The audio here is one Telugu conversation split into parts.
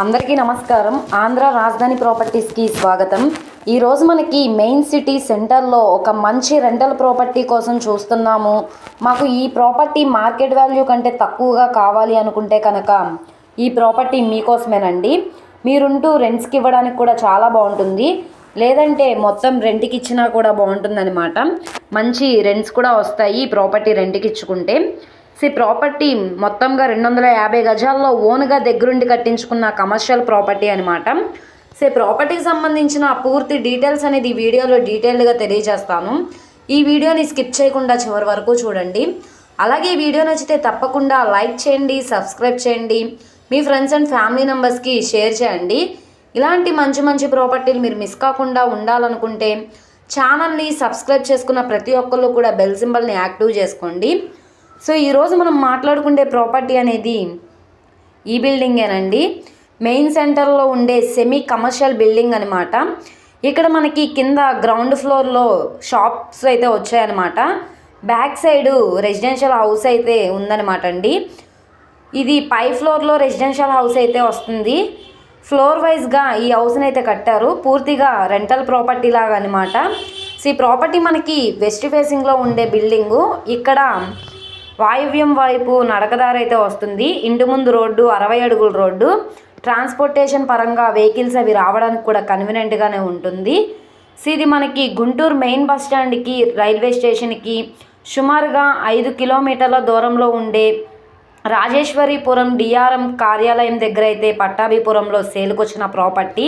అందరికీ నమస్కారం. ఆంధ్ర రాజధాని ప్రాపర్టీస్కి స్వాగతం. ఈరోజు మనకి మెయిన్ సిటీ సెంటర్లో ఒక మంచి రెంటల్ ప్రాపర్టీ కోసం చూస్తున్నాము. మాకు ఈ ప్రాపర్టీ మార్కెట్ వాల్యూ కంటే తక్కువగా కావాలి అనుకుంటే కనుక ఈ ప్రాపర్టీ మీకోసమేనండి. మీరుంటూ రెంట్స్కి ఇవ్వడానికి కూడా చాలా బాగుంటుంది. లేదంటే మొత్తం రెంట్కి ఇచ్చినా కూడా బాగుంటుందన్నమాట. మంచి రెంట్స్ కూడా వస్తాయి ఈ ప్రాపర్టీ రెంట్కి ఇచ్చుకుంటే. సి ప్రాపర్టీ మొత్తంగా రెండు వందల యాభై గజాల్లో ఓన్గా దగ్గరుండి కట్టించుకున్న కమర్షియల్ ప్రాపర్టీ అనమాట సో ప్రాపర్టీకి సంబంధించిన పూర్తి డీటెయిల్స్ అనేది ఈ వీడియోలో డీటెయిల్డ్గా తెలియజేస్తాను. ఈ వీడియోని స్కిప్ చేయకుండా చివరి వరకు చూడండి. అలాగే ఈ వీడియో నచ్చితే తప్పకుండా లైక్ చేయండి సబ్స్క్రైబ్ చేయండి మీ ఫ్రెండ్స్ అండ్ ఫ్యామిలీ మెంబర్స్కి షేర్ చేయండి. ఇలాంటి మంచి మంచి ప్రాపర్టీలు మీరు మిస్ కాకుండా ఉండాలనుకుంటే ఛానల్ని సబ్స్క్రైబ్ చేసుకున్న ప్రతి ఒక్కళ్ళు కూడా బెల్ సింబల్ని యాక్టివ్ చేసుకోండి. సో ఈరోజు మనం మాట్లాడుకునే ప్రాపర్టీ అనేది ఈ బిల్డింగేనండి మెయిన్ సెంటర్లో ఉండే సెమీ కమర్షియల్ బిల్డింగ్ అనమాట ఇక్కడ మనకి కింద గ్రౌండ్ ఫ్లోర్లో షాప్స్ అయితే వచ్చాయన్నమాట. బ్యాక్ సైడు రెసిడెన్షియల్ హౌస్ అయితే ఉందన్నమాట అండి. ఇది పై ఫ్లోర్లో రెసిడెన్షియల్ హౌస్ అయితే వస్తుంది. ఫ్లోర్ వైజ్గా ఈ హౌస్ని అయితే కట్టారు. పూర్తిగా రెంటల్ ప్రాపర్టీ లాగా అనమాట సో ఈ ప్రాపర్టీ మనకి వెస్ట్ ఫేసింగ్లో ఉండే బిల్డింగు ఇక్కడ వాయువ్యం వైపు నడకదారి అయితే వస్తుంది. ఇంటి ముందు రోడ్డు అరవై అడుగుల రోడ్డు. ట్రాన్స్పోర్టేషన్ పరంగా వెహికల్స్ అవి రావడానికి కూడా కన్వీనెంట్గానే ఉంటుంది. సో ఇది మనకి గుంటూరు మెయిన్ బస్ స్టాండ్కి రైల్వే స్టేషన్కి సుమారుగా ఐదు కిలోమీటర్ల దూరంలో ఉండే రాజేశ్వరిపురం డిఆర్ఎం కార్యాలయం దగ్గర అయితే పట్టాభిపురంలో సేల్కొచ్చిన ప్రాపర్టీ.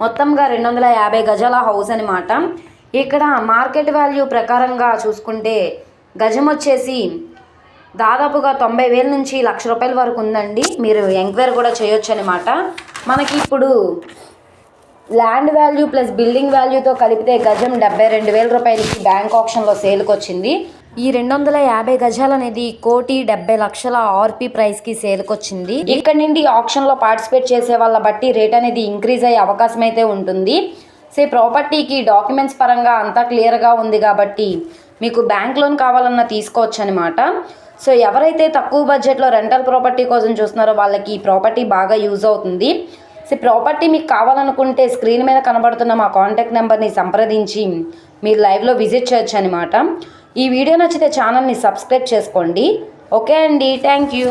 మొత్తంగా రెండు వందల యాభై గజాల హౌస్ అనమాట ఇక్కడ మార్కెట్ వాల్యూ ప్రకారంగా చూసుకుంటే గజం వచ్చేసి దాదాపుగా తొంభై వేల నుంచి లక్ష రూపాయల వరకు ఉందండి. మీరు ఎంక్వైరీ కూడా చేయొచ్చు అనమాట మనకి ఇప్పుడు ల్యాండ్ వాల్యూ ప్లస్ బిల్డింగ్ వాల్యూతో కలిపితే గజం డెబ్బై రెండు వేల రూపాయలకి బ్యాంక్ ఆప్షన్లో సేల్కి వచ్చింది. ఈ రెండు వందల యాభై గజాలు అనేది కోటి డెబ్బై లక్షల ఆర్పి ప్రైస్కి సేల్కి వచ్చింది. ఇక్కడ నుండి ఆప్షన్లో పార్టిసిపేట్ చేసే వాళ్ళ బట్టి రేట్ అనేది ఇంక్రీజ్ అయ్యే అవకాశం అయితే ఉంటుంది. సే ప్రాపర్టీకి డాక్యుమెంట్స్ పరంగా అంతా క్లియర్గా ఉంది కాబట్టి మీకు బ్యాంక్ లోన్ కావాలన్నా తీసుకోవచ్చు అనమాట సో ఎవరైతే తక్కువ బడ్జెట్లో రెంటల్ ప్రాపర్టీ కోసం చూస్తున్నారో వాళ్ళకి ఈ ప్రాపర్టీ బాగా యూజ్ అవుతుంది. సో ప్రాపర్టీ మీకు కావాలనుకుంటే స్క్రీన్ మీద కనబడుతున్న మా కాంటాక్ట్ నెంబర్ని సంప్రదించి మీరు లైవ్లో విజిట్ చేయొచ్చు అనమాట ఈ వీడియో నచ్చితే ఛానల్ని సబ్స్క్రైబ్ చేసుకోండి. ఓకే అండి. Thank you.